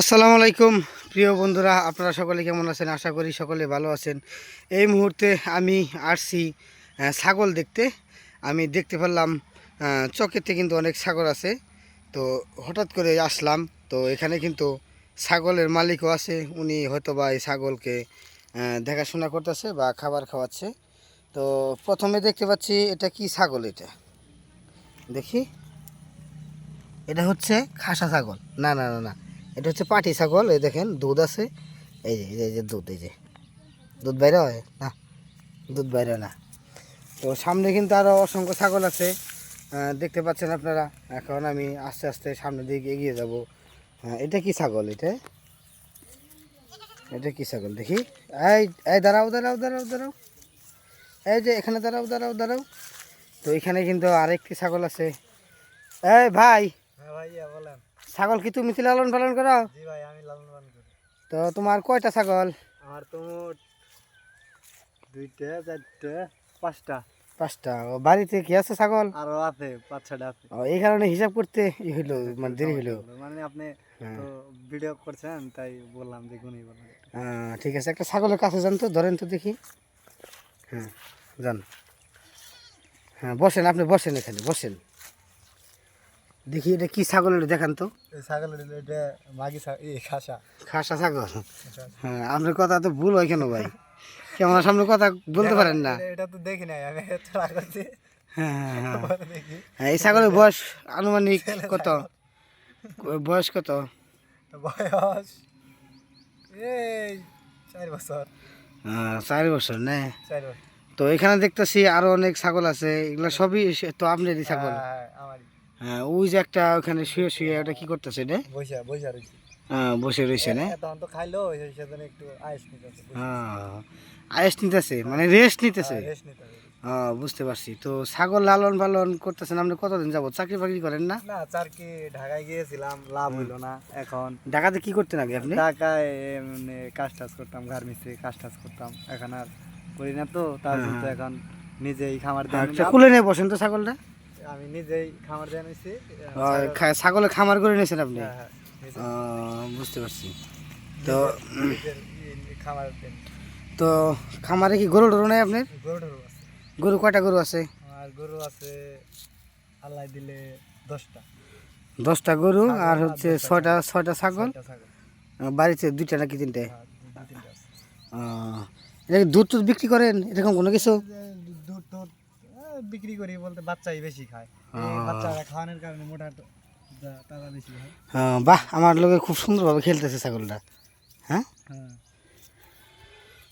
আসসালামু আলাইকুম। প্রিয় বন্ধুরা, আপনারা সকলে কেমন আছেন? আশা করি সকলে ভালো আছেন। এই মুহূর্তে আমি আসছি ছাগল দেখতে। আমি দেখতে পারলাম চকেতে কিন্তু অনেক ছাগল আছে। তো হঠাৎ করে আসলাম, তো এখানে কিন্তু ছাগলের মালিকও আছে। উনি হয়তো বা এই ছাগলকে দেখাশোনা করতেছে বা খাবার খাওয়াচ্ছে। তো প্রথমে দেখতে পাচ্ছি, এটা কি ছাগল এটা? দেখি। এটা হচ্ছে খাসা ছাগল। না না না না। এটা হচ্ছে পাটি ছাগল, এই দেখেন, দুধ আছে। এই যে, এই যে- দুধ, এই যে। দুধ বাইরে হয়? না, দুধ বাইরে না। তো সামনে কিন্তু আরও অসংখ্য ছাগল আছে। দেখতে পাচ্ছেন আপনারা? এখন আমি আস্তে আস্তে সামনের দিকে এগিয়ে যাব। এটা কি ছাগল এটা? এটা কি ছাগল? দেখি। এই এই, দাঁড়াও দাঁড়াও দাঁড়াও দাঁড়াও। এই যে, এখানে দাঁড়াও দাঁড়াও দাঁড়াও। তো এখানে কিন্তু আরেকটি ছাগল আছে। এই, ভাই। হ্যাঁ ভাইয়া, বলেন। ছাগল কি তুমি লালন পালন করো? জি ভাই আমি লালন পালন করি। তো তোমার কয়টা ছাগল? আমার তো দুইটা চারটে পাঁচটা। পাঁচটা। ও বাড়িতে কি আছে ছাগল? আরও আছে পাঁচ ছটা আছে। ও, এই কারণে হিসাব করতে ই হইল মানে দেরি হইল। মানে আপনি হ্যাঁ। তো ভিডিও করছেন তাই বললাম যে গুণই বললাম। আহ, ঠিক আছে একটা ছাগলের কাছে যান তো ধরেন তো দেখি। হ্যাঁ যান। হ্যাঁ বসেন আপনি বসেন এখানে বসেন। দেখি এটা কি ছাগল এটা দেখান তো। ছাগল এটা মাগি খাসা। খাসা ছাগল? হ্যাঁ আপনার কথা তো ভুল হয় কেন ভাই? কেমন সামনে কথা বলতে পারেন না? এটা তো দেখি নাই আমি হ্যাঁ হ্যাঁ হ্যাঁ। হ্যাঁ, এই ছাগলের বয়স আনুমানিক কত? বয়স কত? বয়স এই চার বছর। চার বছর না? চার বছর। তো এখানে দেখতেছি আরও অনেক ছাগল আছে এগুলো সবই তো আপনারই ছাগল? আমারই। হ্যাঁ ওই যে একটা ওখানে শুয়ে শুয়ে ওটা কি করতেছে রে বৈশা বৈশা রয়েছি হ্যাঁ, বসে রয়েছে না? তখন তো খাইলো সেজন্য একটু আইস নিতেছে হ্যাঁ আয়েস নিতেছে মানে রেস্ট নিতেছে। রেস্ট নিতে হ্যাঁ বুঝতে পারছি। তো ছাগল লালন পালন করতেছেন আপনি কতদিন যাব চাকরি বাকরি করেন না? না কি ঢাকায় গিয়েছিলাম লাভ হইল না এখন। ঢাকাতে কি করতেন আগে আপনি? ঢাকায় মানে কাজ টাজ করতাম গার্মেন্টসে কাজ টাজ করতাম। এখন আর করি না তো তার হ্যাঁ, জন্য হ্যাঁ। এখন নিজেই খামার দিয়ে আচ্ছা নিলাম। নিয়ে বসেন তো ছাগলটা? আমি নিজেই খামার দিয়ে নিছি আহ, খা- ছাগলে খামার করে নিয়েছেন আপনি? হ্যাঁ, হ্যাঁ, বুঝতে পারছি। তো খামার তো খামারে কি গরু টরু নাই আপনার? গরু টরু আছে। গরু কয়টা গরু আছে? আর গরু আছে আল্লাহ দিলে দশটা। দশটা গরু আর হচ্ছে ছয়টা ছয়টা ছাগল? বাড়িতে দুইটা নাকি তিনটে? হ্যাঁ, দুধ টুধ বিক্রি করেন? এরকম কোনো কিছু? বিক্রি করি বলতে বাচ্চাই বেশি খায়। বাচ্চারা খাওয়ানোর কারণে মোটা তারা বেশি খায়। বাহ আমার লোকে খুব সুন্দরভাবে খেলতেছে ছাগলটা। হ্যাঁ? হ্যাঁ।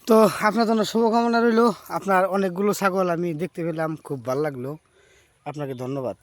তো আপনার জন্য শুভকামনা রইল। আপনার অনেকগুলো ছাগল আমি দেখতে পেলাম খুব ভালো লাগল। আপনাকে ধন্যবাদ।